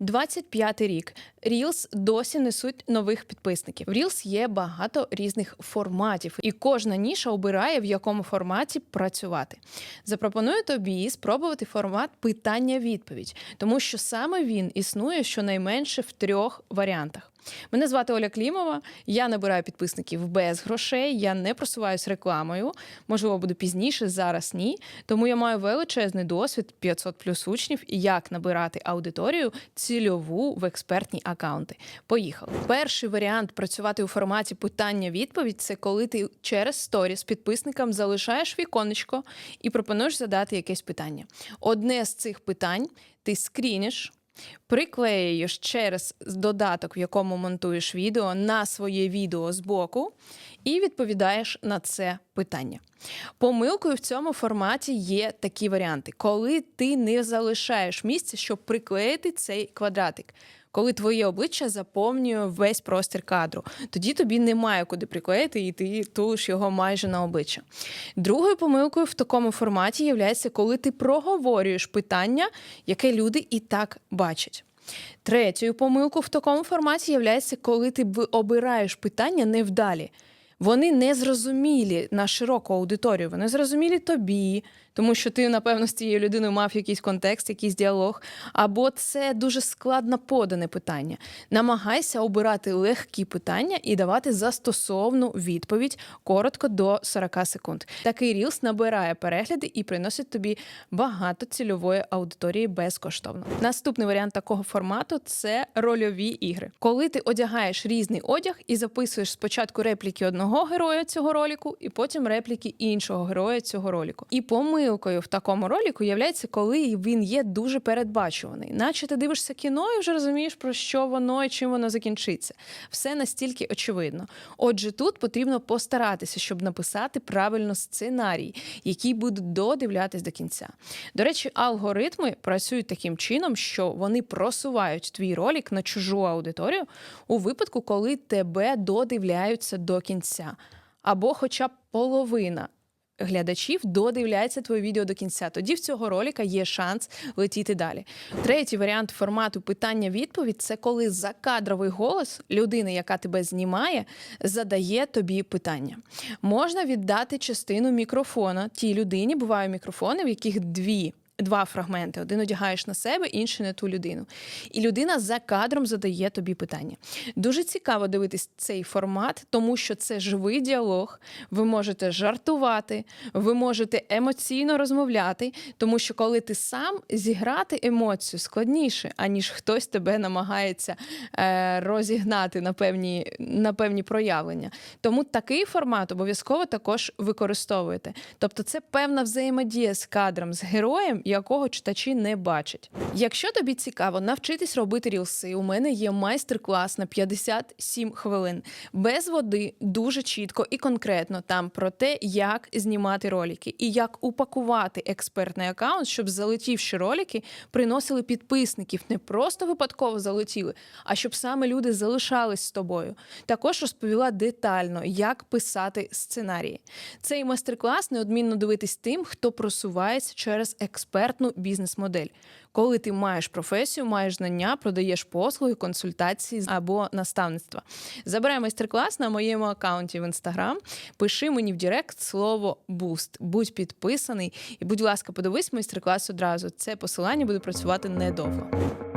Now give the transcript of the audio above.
25 рік. Reels досі несуть нових підписників. В Reels є багато різних форматів, і кожна ніша обирає, в якому форматі працювати. Запропоную тобі спробувати формат питання-відповідь, тому що саме він існує щонайменше в трьох варіантах. Мене звати Оля Клімова. Я набираю підписників без грошей. Я не просуваюсь рекламою. Можливо, буду пізніше, зараз ні. Тому я маю величезний досвід 500 плюс учнів як набирати аудиторію цільову в експертні акаунти. Поїхали. Перший варіант працювати у форматі питання-відповідь це коли ти через сторіс підписникам залишаєш віконечко і пропонуєш задати якесь питання. Одне з цих питань ти скріниш. Приклеюєш через додаток, в якому монтуєш відео, на своє відео збоку і відповідаєш на це питання. Помилкою в цьому форматі є такі варіанти, коли ти не залишаєш місця, щоб приклеїти цей квадратик. Коли твоє обличчя заповнює весь простір кадру, тоді тобі немає куди приклеїти, і ти тулиш його майже на обличчя. Другою помилкою в такому форматі є, коли ти проговорюєш питання, яке люди і так бачать. Третьою помилкою в такому форматі є, коли ти обираєш питання невдалі. Вони не зрозумілі на широку аудиторію, вони зрозумілі тобі, тому що ти, напевно, з цією людиною мав якийсь контекст, якийсь діалог, або це дуже складно подане питання. Намагайся обирати легкі питання і давати застосовну відповідь коротко до 40 секунд. Такий рілс набирає перегляди і приносить тобі багато цільової аудиторії безкоштовно. Наступний варіант такого формату це рольові ігри. Коли ти одягаєш різний одяг і записуєш спочатку репліки одного героя цього роліку, і потім репліки іншого героя цього роліку. І помилкою в такому роліку являється, коли він є дуже передбачуваний, наче ти дивишся кіно і вже розумієш про що воно і чим воно закінчиться. Все настільки очевидно. Отже, тут потрібно постаратися, щоб написати правильно сценарій, який буде додивлятись до кінця. До речі, алгоритми працюють таким чином, що вони просувають твій ролик на чужу аудиторію у випадку, коли тебе додивляються до кінця, або хоча б половина. Глядачів додивляється твоє відео до кінця. Тоді в цього ролика є шанс летіти далі. Третій варіант формату питання-відповідь це коли закадровий голос людини, яка тебе знімає, задає тобі питання. Можна віддати частину мікрофона тій людині. Бувають мікрофони, в яких дві. Два фрагменти: один одягаєш на себе, інший на ту людину. І людина за кадром задає тобі питання. Дуже цікаво дивитись цей формат, тому що це живий діалог. Ви можете жартувати, ви можете емоційно розмовляти, тому що коли ти сам зіграти емоцію складніше, аніж хтось тебе намагається е, розігнати на певні, на певні проявлення. Тому такий формат обов'язково також використовуєте. Тобто, це певна взаємодія з кадром, з героєм, якого читачі не бачать. Якщо тобі цікаво навчитись робити рілси, у мене є майстер-клас на 57 хвилин без води, дуже чітко і конкретно там про те, як знімати ролики і як упакувати експертний аккаунт, щоб залетівши ролики, приносили підписників, не просто випадково залетіли, а щоб саме люди залишались з тобою. Також розповіла детально, як писати сценарії. Цей майстер-клас неодмінно дивитись тим, хто просувається через експертну бізнес-модель. Коли ти маєш професію, маєш знання, продаєш послуги, консультації або наставництва. Забирай майстер-клас на моєму аккаунті в інстаграм. Пиши мені в Директ слово буст. Будь підписаний і, будь ласка, подивись майстер-клас одразу. Це посилання буде працювати недовго.